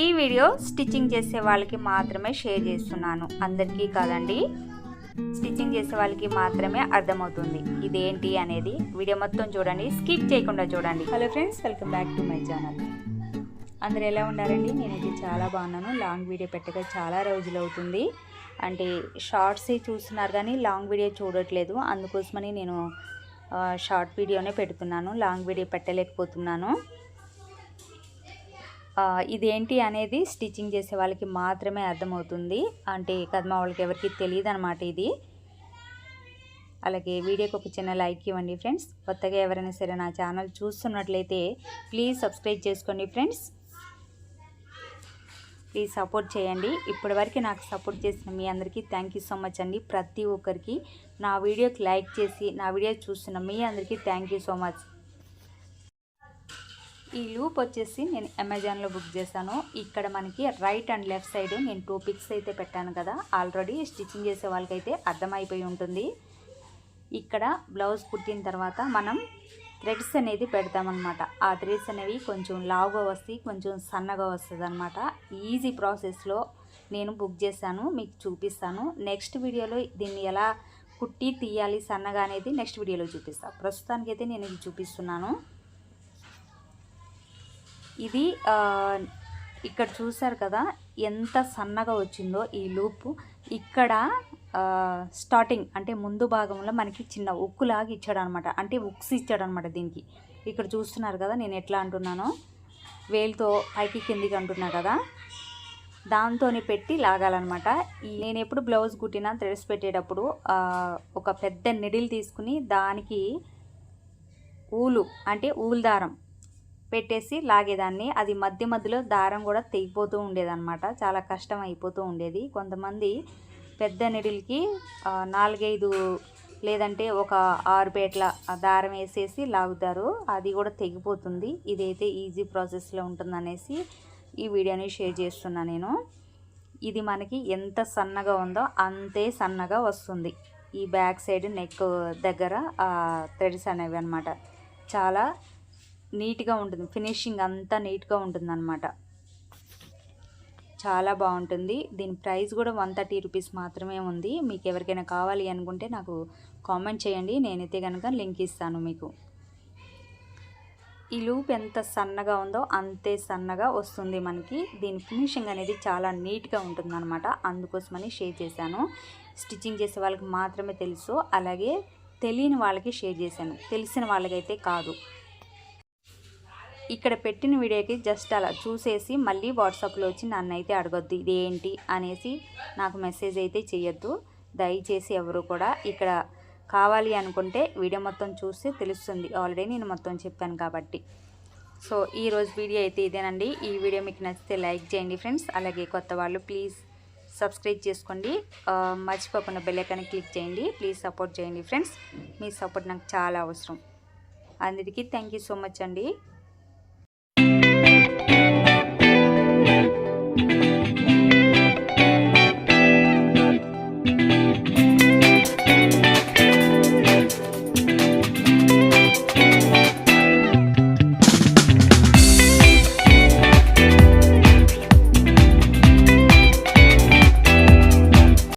ఈ video stitching చేసే వాళ్ళకి మాత్రమే షేర్ చేస్తున్నాను. అందరికీ కాదండి స్టిచ్చింగ్ చేసే వాళ్ళకి మాత్రమే అర్థమవుతుంది. ఇదేంటి అనేది వీడియో మొత్తం చూడండి స్కిప్ చేయకుండా చూడండి. Hello friends welcome back to my channel అందరు ఎలా ఉన్నారండి? నేనైతే చాలా బాగున్నాను. లాంగ్ వీడియో పెట్టగా చాలా రోజులు అవుతుంది. అంటే షార్ట్సే చూస్తున్నారు కానీ లాంగ్ వీడియో చూడట్లేదు. అందుకోసమని నేను షార్ట్ వీడియోనే పెడుతున్నాను. లాంగ్ వీడియో పెట్టలేకపోతున్నాను. ఇదేంటి అనేది స్టిచ్చింగ్ చేసే వాళ్ళకి మాత్రమే అర్థమవుతుంది. అంటే కదమ వాళ్ళకి ఎవరికి తెలియదు అనమాట ఇది. అలాగే వీడియోకి ఒక చిన్న లైక్ ఇవ్వండి ఫ్రెండ్స్. కొత్తగా ఎవరైనా సరే నా ఛానల్ చూస్తున్నట్లయితే ప్లీజ్ సబ్స్క్రైబ్ చేసుకోండి ఫ్రెండ్స్. ప్లీజ్ సపోర్ట్ చేయండి. ఇప్పటివరకు నాకు సపోర్ట్ చేసిన మీ అందరికీ థ్యాంక్ యూ సో మచ్ అండి. ప్రతి ఒక్కరికి నా వీడియోకి లైక్ చేసి నా వీడియో చూస్తున్న మీ అందరికీ థ్యాంక్ యూ సో మచ్. ఈ లూప్ వచ్చేసి నేను అమెజాన్లో బుక్ చేశాను. ఇక్కడ మనకి రైట్ అండ్ లెఫ్ట్ సైడ్ నేను టూ పిక్స్ అయితే పెట్టాను కదా. ఆల్రెడీ స్టిచ్చింగ్ చేసే వాళ్ళకైతే అర్థమైపోయి ఉంటుంది. ఇక్కడ బ్లౌజ్ కుట్టిన తర్వాత మనం థ్రెడ్స్ అనేది పెడతామన్నమాట. ఆ థ్రెడ్స్ అనేవి కొంచెం లావుగా వస్తాయి కొంచెం సన్నగా వస్తుంది అనమాట ఈజీ ప్రాసెస్లో నేను బుక్ చేశాను మీకు చూపిస్తాను. నెక్స్ట్ వీడియోలో దీన్ని ఎలా కుట్టి తీయాలి సన్నగా అనేది నెక్స్ట్ వీడియోలో చూపిస్తాను ప్రస్తుతానికైతే నేను ఇది చూపిస్తున్నాను. ఇది ఇక్కడ చూసారు కదా ఎంత సన్నగా వచ్చిందో ఈ లూపు. ఇక్కడ స్టార్టింగ్ అంటే ముందు భాగంలో మనకి చిన్న ఉక్కులాగా ఇచ్చాడు అనమాట అంటే ఉక్స్ ఇచ్చాడు అనమాట దీనికి. ఇక్కడ చూస్తున్నారు కదా నేను ఎట్లా అంటున్నానో. వేలుతో పైకి కిందికి అంటున్నా కదా. దాంతో పెట్టి లాగాలన్నమాట. నేను ఎప్పుడు బ్లౌజ్ కుట్టినా థ్రెడ్స్ పెట్టేటప్పుడు ఒక పెద్ద నిడిల్ తీసుకుని దానికి ఊలు అంటే ఊలు దారం పెట్టేసి లాగేదాన్ని. అది మధ్య మధ్యలో దారం కూడా తెగిపోతూ ఉండేదన్నమాట. చాలా కష్టం అయిపోతూ ఉండేది. కొంతమంది పెద్ద నిడిల్కి నాలుగైదు లేదంటే ఒక ఆరు పేట్ల దారం వేసేసి లాగుతారు. అది కూడా తెగిపోతుంది. ఇదైతే ఈజీ ప్రాసెస్లో ఉంటుందనేసి ఈ వీడియోని షేర్ చేస్తున్నా నేను. ఇది మనకి ఎంత సన్నగా ఉందో అంతే సన్నగా వస్తుంది. ఈ బ్యాక్ సైడ్ నెక్ దగ్గర థ్రెడ్స్ అనేవి అనమాట చాలా నీట్గా ఉంటుంది. ఫినిషింగ్ అంతా నీట్గా ఉంటుంది అనమాట చాలా బాగుంటుంది. దీని ప్రైస్ కూడా వన్ థర్టీ రూపీస్ మాత్రమే ఉంది. మీకు ఎవరికైనా కావాలి అనుకుంటే నాకు కామెంట్ చేయండి. నేనైతే కనుక లింక్ ఇస్తాను మీకు. ఈ లూప్ ఎంత సన్నగా ఉందో అంతే సన్నగా వస్తుంది మనకి. దీని ఫినిషింగ్ అనేది చాలా నీట్గా ఉంటుందన్నమాట. అందుకోసమని షేర్ చేశాను. స్టిచ్చింగ్ చేసే వాళ్ళకి మాత్రమే తెలుసు. అలాగే తెలియని వాళ్ళకి షేర్ చేశాను. తెలిసిన వాళ్ళకైతే కాదు. ఇక్కడ పెట్టిన వీడియోకి జస్ట్ అలా చూసేసి మళ్ళీ వాట్సాప్లో వచ్చి నన్ను అయితే అడగొద్దు ఇది ఏంటి అనేసి నాకు మెసేజ్ అయితే చేయొద్దు దయచేసి ఎవరు కూడా ఇక్కడ కావాలి అనుకుంటే వీడియో మొత్తం చూస్తే తెలుస్తుంది. ఆల్రెడీ నేను మొత్తం చెప్పాను కాబట్టి. సో ఈరోజు వీడియో అయితే ఇదేనండి. ఈ వీడియో మీకు నచ్చితే లైక్ చేయండి ఫ్రెండ్స్. అలాగే కొత్త వాళ్ళు ప్లీజ్ సబ్స్క్రైబ్ చేసుకోండి. మర్చిపోకుండా బెల్లైకాన్ని క్లిక్ చేయండి. ప్లీజ్ సపోర్ట్ చేయండి ఫ్రెండ్స్. మీ సపోర్ట్ నాకు చాలా అవసరం. అందరికీ థ్యాంక్ యూ సో మచ్ అండి.